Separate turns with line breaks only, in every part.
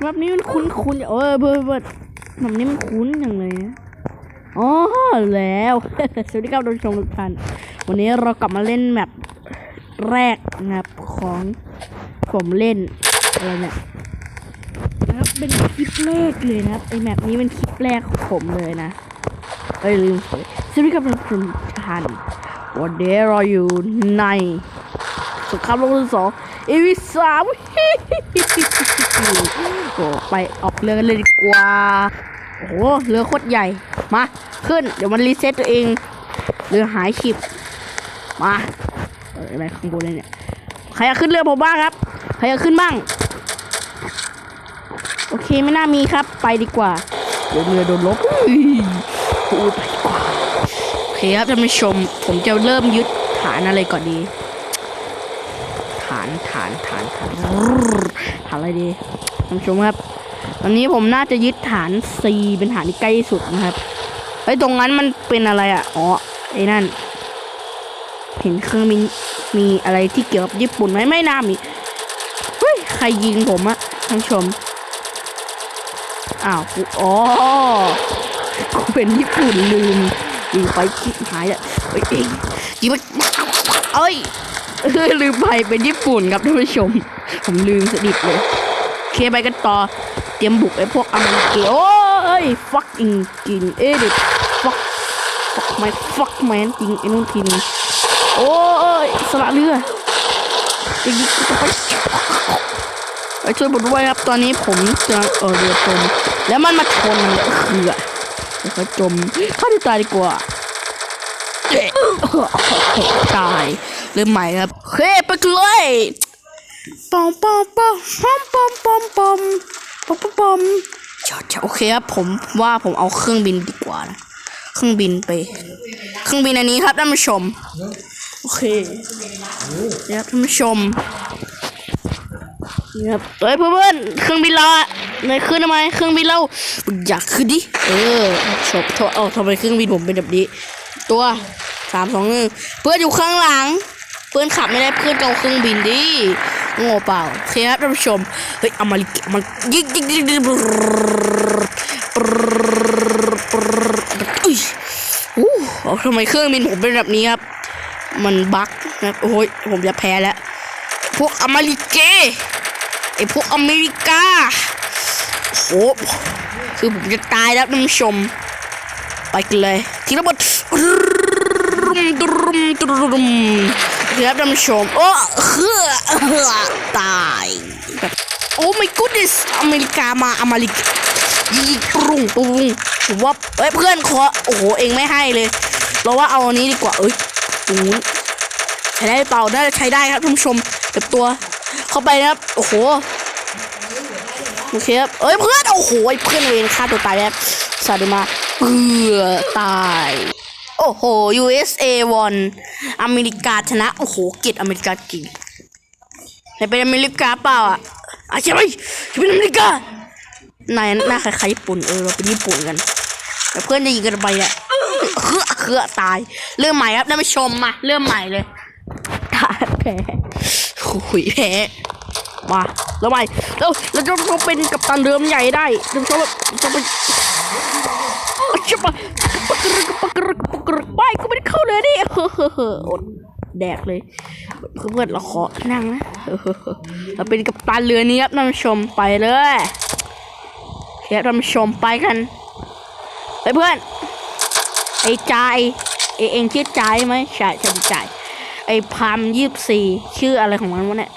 แบบนี้มันคุ้นคุ้นๆเออเบิร์ดเบิร์ดแบบนี้มันคุ้นอย่างเลยอ๋อแล้ว สวัสดีครับท่านผู้ชมทุกท่าน วันนี้เรากลับมาเล่นแมปแรกนะครับของผมเล่นอะไรเนี่ยนะครับเป็นคลิปแรกเลยนะครับไอแมปนี้เป็นคลิปแรกของผมเลยนะเอ้ยลืมสวัสดีครับท่านผู้ชมทุกท่านวันนี้เราอยู่ในสงครามโลกครั้งที่สองเอวิสาม โอ้ไปออกเรือกันเลยดีกว่าโอ้โหเรือโคตรใหญ่ มา ขึ้น เดี๋ยวมันรีเซ็ตตัวเอง เรือหายฉิบมาอะไรข้างบนเลยเนี่ย ใครอยากขึ้นเรือผมบ้างครับ ใครอยากขึ้นบ้าง โอเคไม่น่ามีครับ ไปดีกว่า เดี๋ยวเรือโดนลบอุ้ยโอ้ไปดีกว่า โอเคครับท่านผู้ชม ผมจะเริ่มยึดฐานอะไรก่อนดี ฐานฐานฐานฐานฐานอะไรดีท่านผู้ชมครับตอนนี้ผมน่าจะยึดฐาน C เป็นฐานที่ใกล้สุดนะครับไอ้ตรงนั้นมันเป็นอะไรอะอ๋อไอ้นั่น เห็นเครื่องบินมีอะไรที่เกี่ยวกับญี่ปุ่นไหมไม่น่ามีเฮ้ยใครยิงผมอะท่านผู้ชมอ้าวกูอ๋อกูเป็นญี่ปุ่นลืมลืมไปคิดหายอะเอ้ยยิงมันเอ้ย ลืมไปเป็นญี่ปุ่นครับท่านผู้ชม ผมลืมสนิทเลยเคไปกันต่อ เตรียมบุกไอ้พวกอเมริกันโอ้ย fucking กินเอ้ยเด็ก fuck fuck my fuck man จริงไอ้นู่นทีนึงโอ้ยสละเรือจะยิงจะไปไปช่วยผมด้วยครับ ตอนนี้ผมกำลังเออเรือจมแล้วมันมาชนมันเลยคืออะเดี๋ยวเขาจมฆ่าที่ตายดีกว่าเจ๊ตาย เริ่มใหม่ครับเฮ้ไปกันเลยปอมปอมปอมปอมปอมปอมปอมปอมปอมปอมเจ้าเจ้าโอเคครับผมว่าผมเอาเครื่องบินดีกว่านะเครื่องบินไป เครื่องบินอันนี้ครับท่านผู้ชมโอเคเดี๋ยวท่านผู้ชมนี่ครับเฮ้ยเพื่อนๆเครื่องบินเราอะไหนขึ้นทำไมเครื่องบินเราอยากขึ้นดิเออชบโทษเอาทำไมเครื่องบินผมเป็นแบบนี้ ตัวสามสองหนึ่งเพื่อนอยู่ข้างหลัง เพื่อนขับไม่ได้เพื่อนก็เอาเครื่องบินดิโง่เปล่าโอเคครับท่านผู้ชมเฮ้ยเอามาลิกมันยิงยิงยิงยิงอุ้ยอู้ทำไมเครื่องบินผมเป็นแบบนี้ครับ มันบั๊กนะโอ้ยผมจะแพ้แล้ว พวกอเมริกาไอพวกอเมริกาโอ้คือผมจะตายแล้วท่านผู้ชม ไปกันเลยทีละบทรุมตรุมรุม ครับท่านผู้ชมโอ้เฮือตายแบบโอ้ my goodness อเมริกามาอเมริกายิงปรุงปรุงผมว่าเอ้ยเพื่อนขอโอ้โหเองไม่ให้เลย เราว่าเอาอันนี้ดีกว่าเอ้ยตรงนู้นใช้ได้เปล่าน่าจะใช้ได้ครับท่านผู้ชมกับตัว เข้าไปนะครับโอ้โหโอเคครับเอ้ยเพื่อนโอ้โหเพื่อนเวรฆ่าตัวตายแล้วสาดมาเอือตาย โอ้โห USA วอนอเมริกาชนะ โอ้โหเกียดอเมริกาจริงแต่เป็นอเมริกาเปล่าอะอะใช่ไหมจะเป็นอเมริกานายหน้าคล้ายๆญี่ปุ่นเออเราเป็นญี่ปุ่นกันแต่เพื่อนจะยิงกันไปอะเฮือเฮือตาย เริ่มใหม่ครับท่านผู้ชมมาเริ่มใหม่เลยตายแพ้หุยแพ้มาแล้วใหม่แล้วเราจะต้องเป็นกัปตันเรือใหญ่ได้เราจะแบจะเป็นชิบะปักกรึกปัก กรึกไปก็ไม่ได้เข้าเลยดิอดแดกเลย เพื่อนเราขอนั่งนะเราเป็นกัปตันเรือนี้ครับท่านผู้ชมไปเลยเดี๋ยวท่านผู้ชมไปกันไปเพื่อนไอ้ใจไอเองชื่อจไหมใช่ใช่จไอ้พามยี่สี่ชื่ออะไรของมันวะเนี่ย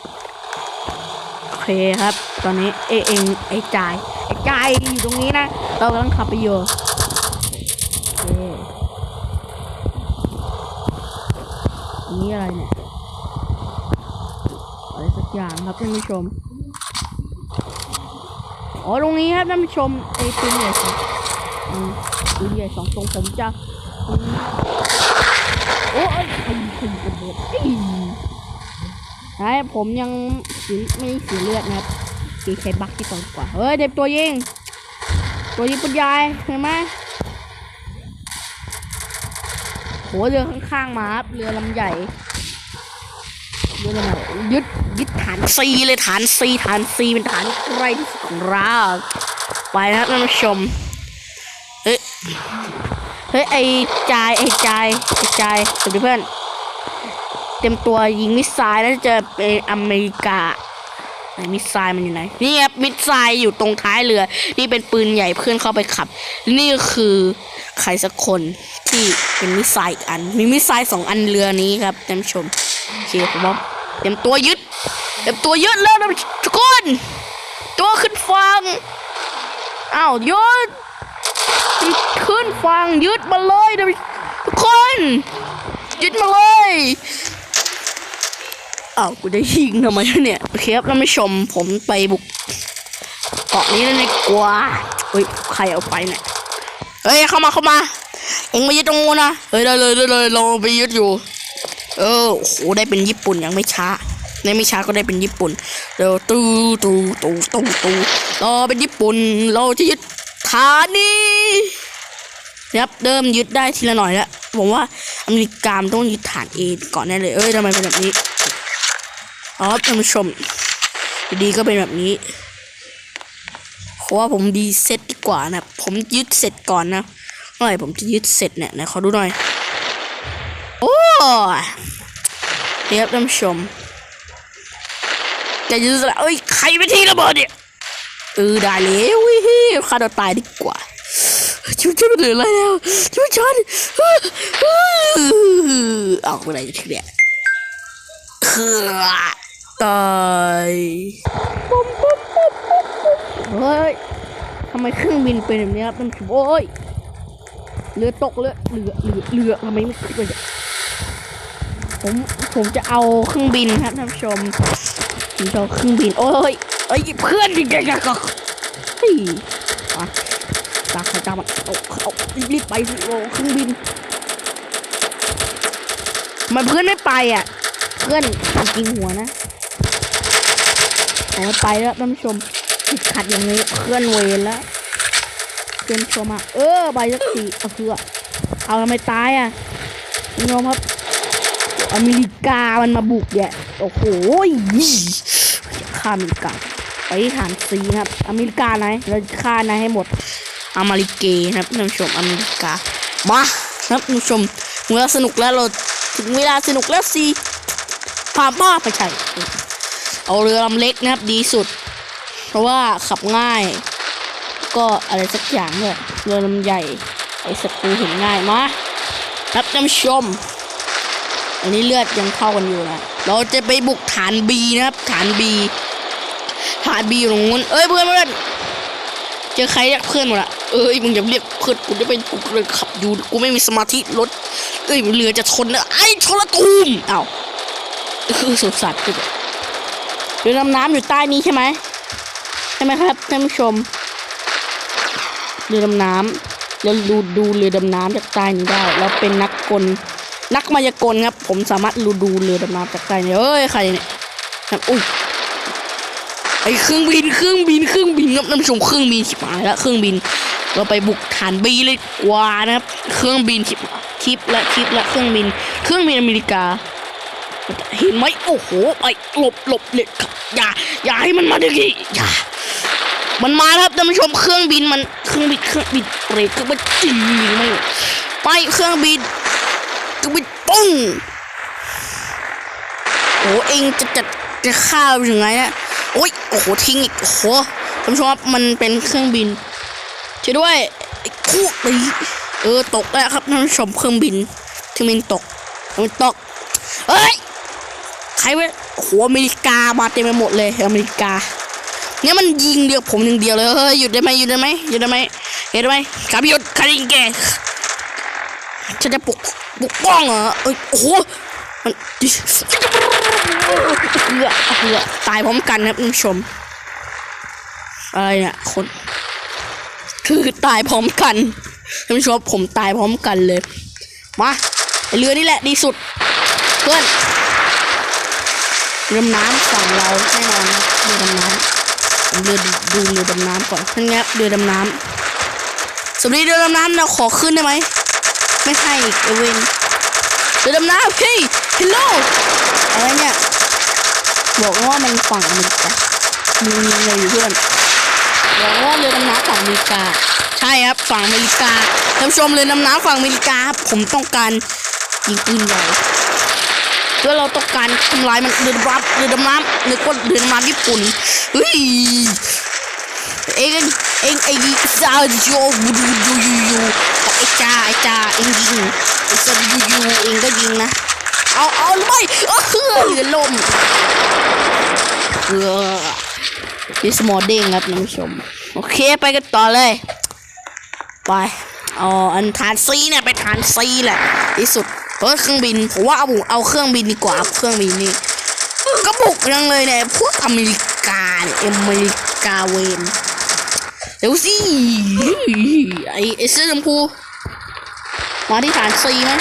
โอเคครับ ตอนนี้เอเองไอ้ใจไอ้ใจอยู่ตรงนี้นะ เรากำลังขับไปอยู่ โอเคอั นี้อะไรเนี่ยอะไรสักอย่างครับท่านผู้ชม อ๋อตรงนี้ครับท่านผู้ชมไอ้ปืนใหญ่สองอืมปืนใหญ่สองตรงผมจะอืมโอ้ยไอ้ปืนระเบิดอีใช่ผมยังสีไม่เสียเลือดนะครับตีใช้บักที่ตอนกว่า เฮ้ยเด็บตัวยิง ตัวยิงปุญยายเห็นไหม โหเรือข้างๆมาครับเรือลำใหญ่ยึดอะไรยึดยึดฐานซีเลยฐานซีฐานซีเป็นฐานใกล้ที่สุดของเราไปนะครับท่านผู้ชมเฮ้ยเฮ้ยไอ้จายไอ้จายไอ้จายสวัสดีเพื่อนเต็มตัวยิงมิสไซล์แล้วจะเป็นอเมริกา มิสไซล์มันอยู่ไหนนี่ครับมิสไซล์อยู่ตรงท้ายเรือ นี่เป็นปืนใหญ่เพื่อนเข้าไปขับ นี่คือใครสักคนที่เป็นมิสไซล์อีกอัน มีมิสไซล์สองอันเรือนี้ครับท่านผู้ชมโอเคผมว่าเตรียมตัวยึดเตรียมตัวยึดแล้วนะทุกคนตัวขึ้นฟังอ้าวยึดขึ้นฟังยึดมาเลยนะทุกคนยึดมาเลย อ้าวกูจะยิงทำไมเนี่ยโอเคครับท่านผู้ชมผมไปบุกเกาะนี้แล้วดีกว่าเฮ้ยใครเอาไปเนี่ยเฮ้ยเข้ามาเข้ามาเอ็งมายึดตรงนู้นนะเฮ้ยได้เลยได้เลยเราไปยึดอยู่ เออโอ้โหได้เป็นญี่ปุ่นยังไม่ช้าในไม่ช้าก็ได้เป็นญี่ปุ่นเดี๋ยวตู้ตู้ตู้ตู้ตู้เราเป็นญี่ปุ่นเราจะยึดฐานนี้ครับเริ่มยึดได้ทีละหน่อยแล้วผมว่าอเมริกามต้องยึดฐานเอก่อนแน่เลยเอ้ยทำไมเป็นแบบนี้ อ๋อท่านผู้ชม ดีก็เป็นแบบนี้เพราะว่าผมดีเซตดีกว่านะ ผมยึดเสร็จก่อนนะเมื่อไหร่ผมจะยึดเสร็จเนี่ยไหนขอดูหน่อย โอ้ยเดี๋ยวท่านผู้ชมจะยึดแล้วเอ้ยใครไปทิ้งระเบิดเนี่ยเออได้แล้ววิฮีฆ่าตัวตายดีกว่าชิวฉันมันเหลืออะไรแล้วชิวฉันเอาไปไหนทีเนี่ย ตายเฮ้ยทำไมเครื่องบินเป็นแบบนี้ครับท่านผู้ชมโอ้ยเรือตกเรือเรือเรือเรือทำไมไม่ขึ้นเลยผมผมจะเอาเครื่องบินครับท่านผู้ชมผมจะเอาเครื่องบิน โอ้ยเอ้ยเพื่อนจริงๆก็เฮ้ยมาตาใครตามันเอาเอารีบไปสิโอ้เครื่องบินมันเพื่อนไม่ไปอะ เพื่อนจริงหัวนะ เอาไปแล้วท่านผู้ชมติดขัดอย่างนี้เพื่อนเวรแล้วเพื่อนชมอะเออใบสักทีเอาคือเอาทำไมตายอะคุณผู้ชมครับอเมริกามันมาบุกเนี่ยโอ้โหฆ่าอเมริกาไปที่ฐานซีนะครับ อเมริกาไหนเราฆ่านายให้หมด อเมริกนะครับท่านผู้ชมอเมริกามาครับท่านผู้ชมเมื่อสนุกแล้วเราถึงเวลาสนุกแล้วสิพามาไปใช่ เอาเรือลำเล็กนะครับดีสุด เพราะว่าขับง่าย ก็อะไรสักอย่างเนี่ยเรือลำใหญ่ ไอ้ศัตรูเห็นง่ายมาครับท่านชม อันนี้เลือดยังเท่ากันอยู่นะ เราจะไปบุกฐานบีนะครับ ฐานบีฐานบีอยู่ตรงนู้นเอ้ยเพื่อนเพื่อนเจอใครเรียกเพื่อนหมดละเอ้ยมึงอย่าเรียกเพื่อนกูจะไปกูเลยขับอยู่กูไม่มีสมาธิรถเอ้ยเรือจะชนนะไอ้ชนละตูมเอ้าคือสุดสัตว์คือ เรือดำน้ำอยู่ใต้นี้ใช่ไหมใช่ไหมครับท่านผู้ชม เรือดำน้ำเราดูดูเรือดำน้ำจากใต้นี้ได้เราเป็นนักกลนักมายากลครับ ผมสามารถรูดูเรือดำน้ำจากใต้นี่ยเอ้ยใครเนี่ยอุ้ยไอเครื่องบินเครื่องบินเครื่องบินครับท่านผู้ชมเครื่องบินชิบหายแล้วเครื่องบิน เราไปบุกฐานบีเลยกว่านะครับ เครื่องบินชิบคลิปและคลิปและเครื่องบิน เครื่องบินอเมริกา เห็นไหมโอ้โหไปหลบหลบเลยครับอย่าอย่าให้มันมาดิอย่ามันมาครับท่านผู้ชมเครื่องบินมันเครื่องบินเครื่องบินเบรกเครื่องบินจีไม่ไปเครื่องบินก็ไปปุ้งโอ้เองจะจะจะฆ่าไปถึงไงเนี่ยโอ้ยโอ้โหทิ้งอีกโอ้โหท่านผู้ชมครับมันเป็นเครื่องบินช่วยด้วยไอ้คู่ไปเออตกแล้วครับท่านผู้ชมเครื่องบินเครื่องบินตกเครื่องบินตกเฮ้ย ใครวะโอ้โหอเมริกามาเต็มไปหมดเลยอเมริกา เนี่ยมันยิงเดียวผมหนึ่งเดียวเลยเฮ้ยหยุดได้ไหมหยุดได้ไหมหยุดได้ไหมเหยุดไหมครับหยุดใครยิงแกฉันจะปุกปุกป้องเหรอเอ้ยโอ้โหมันเหือเหือตายพร้อมกันครับท่านผู้ชมอะไรเนี่ยคนคือตายพร้อมกันท่านผู้ชมผมตายพร้อมกันเลย มาเรือนี่แหละดีสุด เพื่อน เรือดำน้ำฝั่งเราแน่นอนนะเรือดำน้ำผมเรือดูเรือดำน้ำก่อนทั้งนี้เรือดำน้ำสวัสดีเรือดำน้ำเราขอขึ้นได้ไหมไม่ให้อีกเอเวนเรือดำน้ำเฮ้ยฮัลโหลอะไรเนี่ยบอกว่ามันฝั่งอเมริกามึงยิงเลยอยู่เพื่อนบอกว่าเรือดำน้ำฝั่งอเมริกา ใช่ครับฝั่งอเมริกาท่านผู้ชมเรือดำน้ำฝั่งอเมริกาครับผมต้องการยิงปืนใหญ่ เพื่อเราต้องการทำลายมันเรือดำน้ำเรือดน้ำหรือก็เรือดำน้ำญี่ปุ่นเฮ้ยเองเองไอ้ซาโยบูดูยูยูยูไอ้จ้าไอ้จ้าเองยิงไอ้ซายูยูเองก็ยิงนะเอาเอาหรือไม่เออเรือล่มเออดิสมอเด้งครับท่านผู้ชมโอเคไปกันต่อเลย ไปเออันฐานซีเนี่ยไปฐานซีแหละที่สุด เออเครื่องบินผมว่าเอาเอาเครื่องบินดีกว่าเครื่องบินนี่ก็บุกยังเลยเนี่ยพวกอเมริกาเนี่ยอเมริกาเวนเดี๋ยวสิไอไอเสื้อชมพูมาที่ฐานซีไหม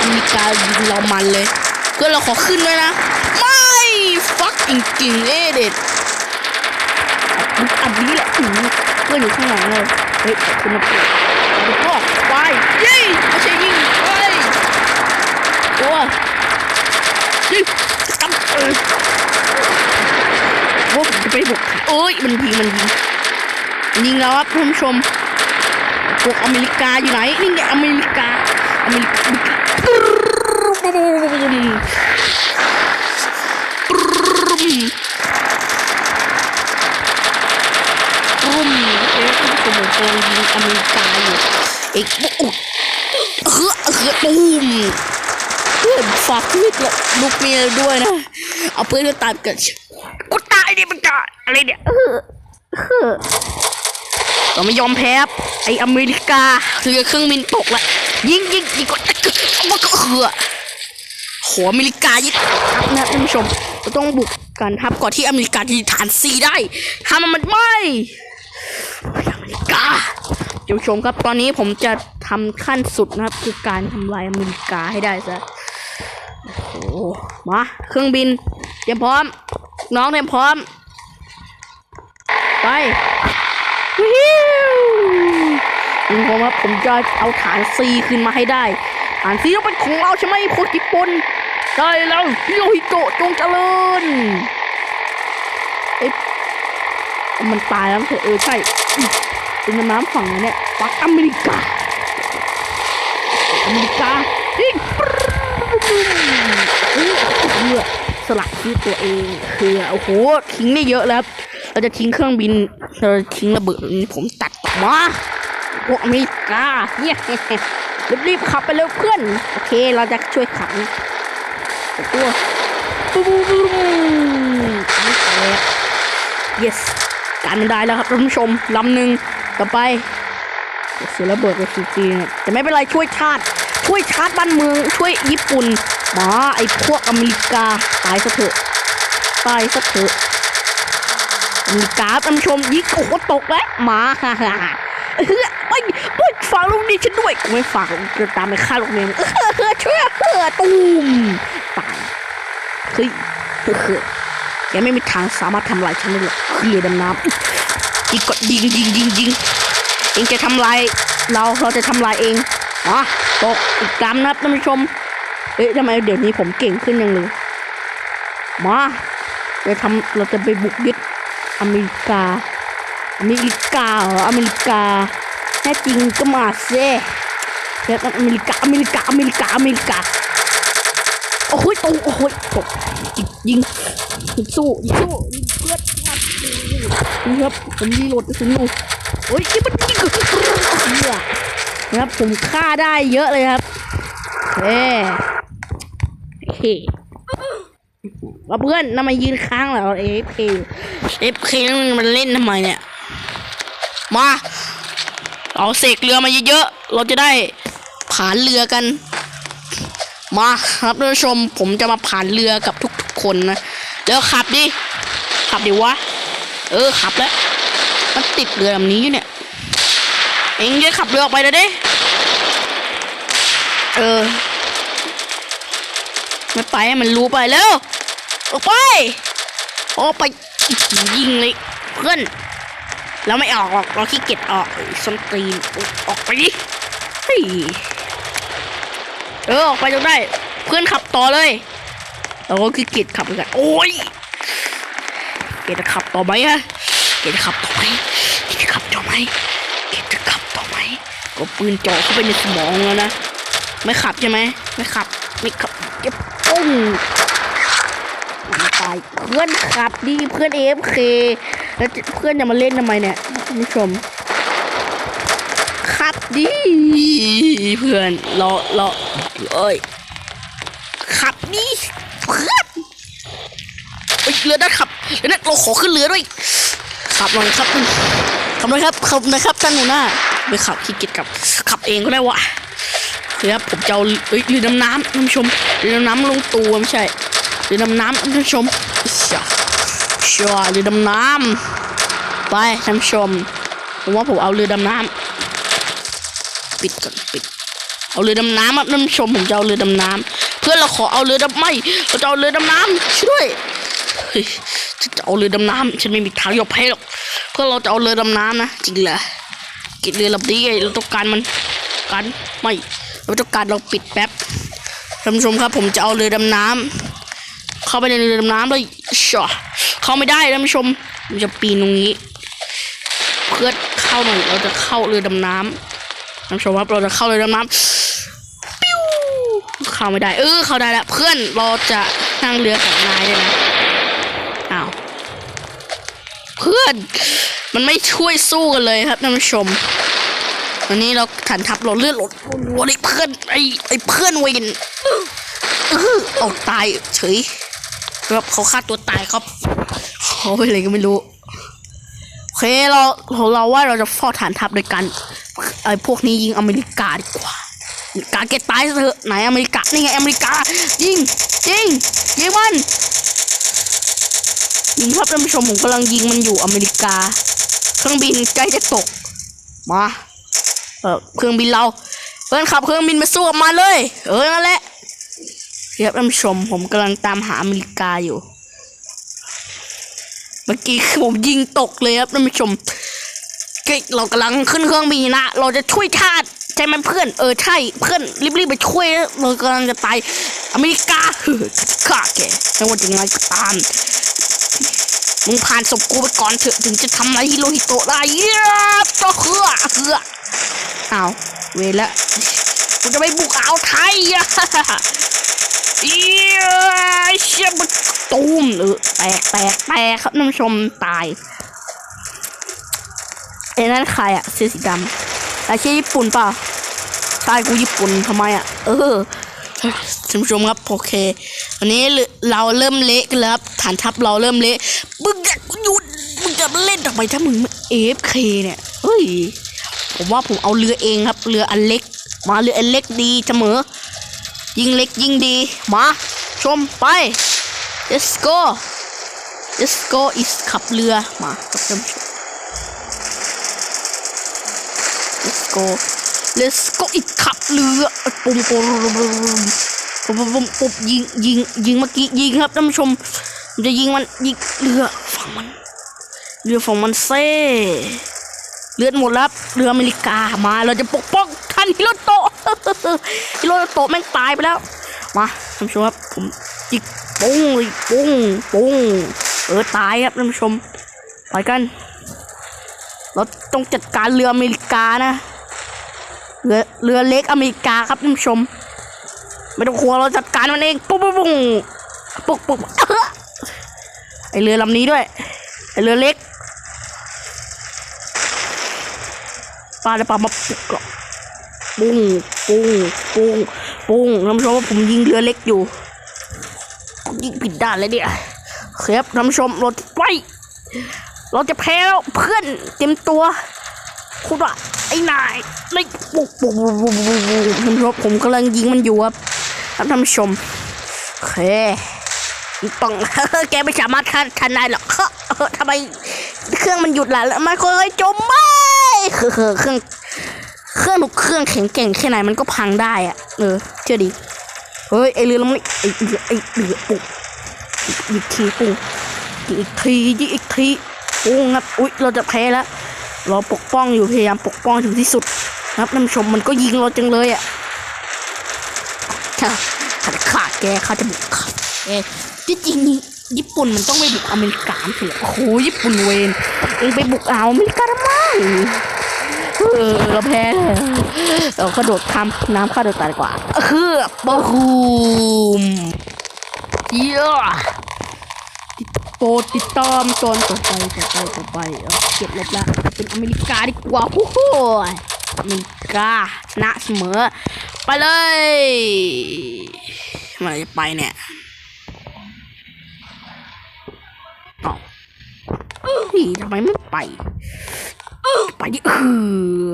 อเมริกาเรามันเลยเพื่อนเราขอขึ้นด้วยนะไม่ฟักจริงๆเอเด็ดอันนี้แหละเพื่อนอยู่ข้างหลังเลยเฮ้ยคุณนะเพื่อนแล้ไปยิงไม่ใช่ยิง ไปโอ้ยิงกำเออโอ้ผมจะไปบุกเอ้ยมันยิงมันยิงยิงแล้วครับท่านผู้ชมพวกอเมริกาอยู่ไหนนี่ไงอเมริกาอเมริการุ่มเอ๊ะที่ผมกำลังยิงอเมริกาอยู่เอกอุ๊ยเฮ้อเฮ้อตูม เพื่อนฝากชีวิตลูกเมียด้วยนะ เอาเพื่อนมาตามกันกูตายดิมันจะอะไรเนี่ยเออเออเราไม่ยอมแพ้ไออเมริกาเรือเครื่องบินตกละยิงยิงยิงก็มันก็เหือโหอเมริกายึดทัพนะท่านผู้ชมเราต้องบุกกันทัพก่อนที่อเมริกาจะฐานซีได้ห้ามมันไม่อเมริกาเดี๋ยวชมครับตอนนี้ผมจะทำขั้นสุดนะครับ คือการทำลายอเมริกาให้ได้ซะ โอ้มาเครื่องบินเตรียมพร้อม น้องเตรียมพร้อม ไปวิวยิงผมครับผมจะเอาฐานซีขึ้นมาให้ได้ฐานซีต้องเป็นของเราใช่ไหมพวกญี่ปุ่นใช่แล้วฮิโรฮิโตะจงเจริญเอ๊ะมันตายแล้วเถอะเออใช่เป็นน้ำฝั่งนั้นเนี่ยฝั่งอเมริกาอเมริกายิงปรึ้มเออเพื่อ สลักชื่อตัวเองคือโอ้โหทิ้งได้เยอะแล้วเราจะทิ้งเครื่องบินเราจะทิ้งระเบิดผมตัดออมาพวกอเมริกาเนี่ยรีบๆขับไปเร็วเพื่อนโอเคเราจะช่วยขับตัวปุ๊บปุ๊บปุ๊บไม่แตก yes การมันได้แล้วครับท่านผู้ชมลำหนึ่งต่อไปเสียระเบิดไปซีจีเนี่ยแต่ไม่เป็นไรช่วยชาติ ช่วยชาติบ้านเมือง ช่วยญี่ปุ่นมาไอ้พวกอเมริกาายซะเถอะตายซะเถอะมริกาท่านผู้ชมยิงโอ้โหตกแล้วมาฮ่าฮ่าเฮ่าเอไม่ไม่ฝากลูกนี้ฉันด้วยกูไม่ฝากกูจะตามไปฆ่าลูกเมียเออเออช่วยเออตูมตายเฮ้ยเออเออแกไม่มีทางสามารถทำลายฉันได้หรอกเรือดำน้ำยิงกดยิงยิงยิงยิงเองจะทำลายเราเราจะทำลายเองอ๋อตกอีกกำนะครับท่านผู้ชมเอ๊ะทำไมเดี๋ยวนี้ผมเก่งขึ้นยังเลย มาเราทำเราจะไปบุกยึดอเมริกา อเมริกาเหรออเมริกาแท้จริงก็มาเซ่แล้วกันอเมริกา อเมริกา อเมริกา อเมริกา โอ้โหโอ้โหตกยิงยิงสู้ยิงสู้ยิงเพื่อนมานี่ครับผมรีโหลดกระสุนอยู่โอ้ยนี่มันยิงกูเนี่ยนะครับผมฆ่าได้เยอะเลยครับเฮ้เฮ้ ว่าเพื่อนทำไมยืนค้างเหรอเอฟเคเอฟเคมันเล่นทำไมเนี่ย มา เอาเสกเรือมาเยอะๆ เราจะได้ผ่านเรือกัน มาครับท่านผู้ชม ผมจะมาผ่านเรือกับทุกๆคนนะแล้วขับดิ ขับดิวะ เออขับแล้ว มันติดเรือลำนี้อยู่เนี่ย เองจะขับเรือออกไปเลยดิ เออ ไม่ไปให้มันรู้ไปแล้วออกไปออกไปยิงเลยเพื่อนเราไม่ออกหรอกเราขี้เกียจออกไอ้ส้นตีนออกไปดิเฮ้ยเออออกไปจนได้ เพื่อนขับต่อเลยเราก็คือเกียรขับเหมือนกันโอ้ยเกียรจะขับต่อไหมฮะเกียรจะขับต่อไหมเกียรจะขับต่อไหมเกียรจะขับต่อไหมก็ปืนจ่อเข้าไปในสมองแล้วนะไม่ขับใช่ไหมไม่ขับไม่ขับเก็บ ปุ้งตายเพื่อนขับดีเพื่อนเอฟเคแล้วเพื่อนจะมาเล่นทำไมเนี่ยท่านผู้ชมขับดีเพื่อนรอรอเอ้ยขับดีเพื่อนเรือนัดขับเรือนัดเราขอขึ้นเรือด้วยขับหน่อยครับขับหน่อยครับขับนะครับท่านหัวหน้าไปขับขี้เกียจขับ ขับเองก็ได้วะเรือครับผมจะเอาเอ้ยเรือดำน้ำท่านผู้ชม เรือดำน้ำลงตัวไม่ใช่เรือดำน้ำท่านผู้ชมชี่ยเชี่ยเรือดำน้ำไปท่านผู้ชมผมว่าผมเอาเรือดำน้ำปิดก่อนปิด เอาเรือดำน้ำครับท่านผู้ชมผมจะเอาเรือดำน้ำเพื่อนเราขอเอาเรือดำไม่เราจะเอาเรือดำน้ำช่วยฉันจะเอาเรือดำน้ำฉันไม่มีทางยอมแพ้หรอกเพื่อเราจะเอาเรือดำน้ำนะจริงเหรอกินเรือลำนี้ไงเราต้องการมันการไม่เราต้องการเราปิดแป๊บ ท่านผู้ชมครับ ผมจะเอาเรือดำน้ำเข้าไปในเรือดำน้ำเลยชัวเข้าไม่ได้ท่านผู้ชมผมจะปีนตรงนี้ เพื่อเข้าหน่อยเราจะเข้าเรือดำน้ำท่านผู้ชมครับเราจะเข้าเลยดำน้ำปิ้วเข้าไม่ได้ เออ เข้าได้แล้วเพื่อนเราจะนั่งเรือของนายด้วยนะอ้าวเพื่อนมันไม่ช่วยสู้กันเลยครับท่านผู้ชม วันนี้เราฐานทัพเราเลือดลดรัวๆเลยเพื่อนไอ้ไอ้เพื่อนเวนเออเอาตายเฉยครับเขาฆ่าตัวตายครับเขาไปอะไรก็ไม่รู้โอเคเราเราเราว่าเราจะฟอดฐานทัพโดยการไอ้พวกนี้ยิงอเมริกาดีกว่าอเมริกาแกตายเถอะไหนอเมริกานี่ไงอเมริกายิงยิงยิงมันยิงครับท่านผู้ชมผมกำลังยิงมันอยู่อเมริกา เครื่องบินใกล้จะตกมา เออเครื่องบินเรา เพื่อนขับเครื่องบินมาสู้กับมาเลย เออนั่นแหละครับท่านผู้ชมผมกำลังตามหาอเมริกาอยู่ เมื่อกี้ผมยิงตกเลยครับท่านผู้ชมเฮ้ยเรากำลังขึ้นเครื่องบินนะ เราจะช่วยชาติใช่ไหมเพื่อน เออใช่ เพื่อนรีบๆไปช่วย เรากำลังจะตายอเมริกาเฮ้ยฆ่าแกไม่ว่าจะไงก็ตาม มึงผ่านศพกูไปก่อนเถอะถึงจะทำอะไรฮิโรฮิโตะได้เย้ก็เฮือเฮือ อ้าวเวละกูจะไปบุกอาวไทยอะเอี้ยเชี่ยมันตูมเออแตกแตกแตกครับนผู้ชมตายไอ้นั่นใครอะเสื้อสีดำไอ้เชี่ยญี่ปุ่นเปล่าใช่กูญี่ปุ่นทำไมอะเออท่านผู้ชมครับโอเควันนี้เราเริ่มเละกันแล้วครับฐานทัพเราเริ่มเละมึงจะหยุดมึงจะมาเล่นทำไมถ้ามึงเอฟเคเนี่ยเฮ้ย ผมว่าผมเอาเรือเองครับ เรืออันเล็ก มาเรืออันเล็กดีเสมอ ยิ่งเล็กยิ่งดี มาชมไป let's go let's go is ขับเรือมาครับท่านผู้ชม let's go let's go อีกขับเรือปุ่มปุ่มปุ่มปุ่มปุ่มปุ่มยิงยิงยิงเมื่อกี้ยิงครับท่านผู้ชมจะยิงมันยิงเรือฝั่งมันเรือฝั่งมันเซ่ เลือดหมดแล้วเรืออเมริกามาเราจะปกป้องท่านฮิโรโตะฮิโรโตะแม่งตายไปแล้ว มาท่านผู้ชมครับผมจิกปุ้งเลยปุ้งปุ้งเออตายครับท่านผู้ชมไปกันเราต้องจัดการเรืออเมริกานะเรือเรือเล็กอเมริกาครับท่านผู้ชม ไม่ต้องกลัวเราจัดการมันเองปุ๊บปุ๊บปุ๊บปุ๊บปุ๊บไอเรือลำนี้ด้วยไอเรือเล็ก ปลาจะปลามาปุกหรอกปุ้งปุ้งปุ้งปุ้งท่านผู้ชมว่าผมยิงเรือเล็กอยู่ ยิงผิดด้านเลยเนี่ยครับท่านผู้ชมรถไปเราจะแพ้แล้วเพื่อนเต็มตัวคุณว่าไอ้นายไอ้ปุกปุกปุกปุกปุกปุกท่านผู้ชมผมกำลังยิงมันอยู่ครับท่านผู้ชมโอเคต้องแกไม่สามารถทันทันได้หรอกเฮ้ทำไมเครื่องมันหยุดล่ะแล้วมันค่อยๆจมม่เคือเครื่องเครื่องทุกเครื่องแข็งแกร่งแค่ไหนมันก็พังได้อะเออเชื่อดิเฮ้ยไอเรือลำนี้ไอเรือไอเรือปุ๊บอีกทีปุ๊บอีกทีอีกทีปุ๊บครับอุ๊ยเราจะแพ้แล้วเราปกป้องอยู่พยายามปกป้องถึงที่สุดนะครับท่านผู้ชมมันก็ยิงเราจังเลยอะข้าข้าจะฆ่าแกขาจะบุกแกเอ๊ะจริงญี่ปุ่นมันต้องไปบุกอเมริกาม่ใช่เหรอโอ้โหญี่ปุ่นเวนเองไปบุกอ่าวอเมริกาทำไม เออเราแพ้เรากระโดดข้ามน้ำฆ่าตัวตายกว่า คือปะฮูมเยอะโปรดติดตามตอนต่อไปต่อไปต่อไปเอาเก็บลบละเป็นอเมริกาดีกว่าโอ้โหอเมริกาชนะเสมอ ไปเลยมื่อไหรจะไปเนี่ยอ๋อเฮ้ยทำไมไม่ไป ไปดิเออ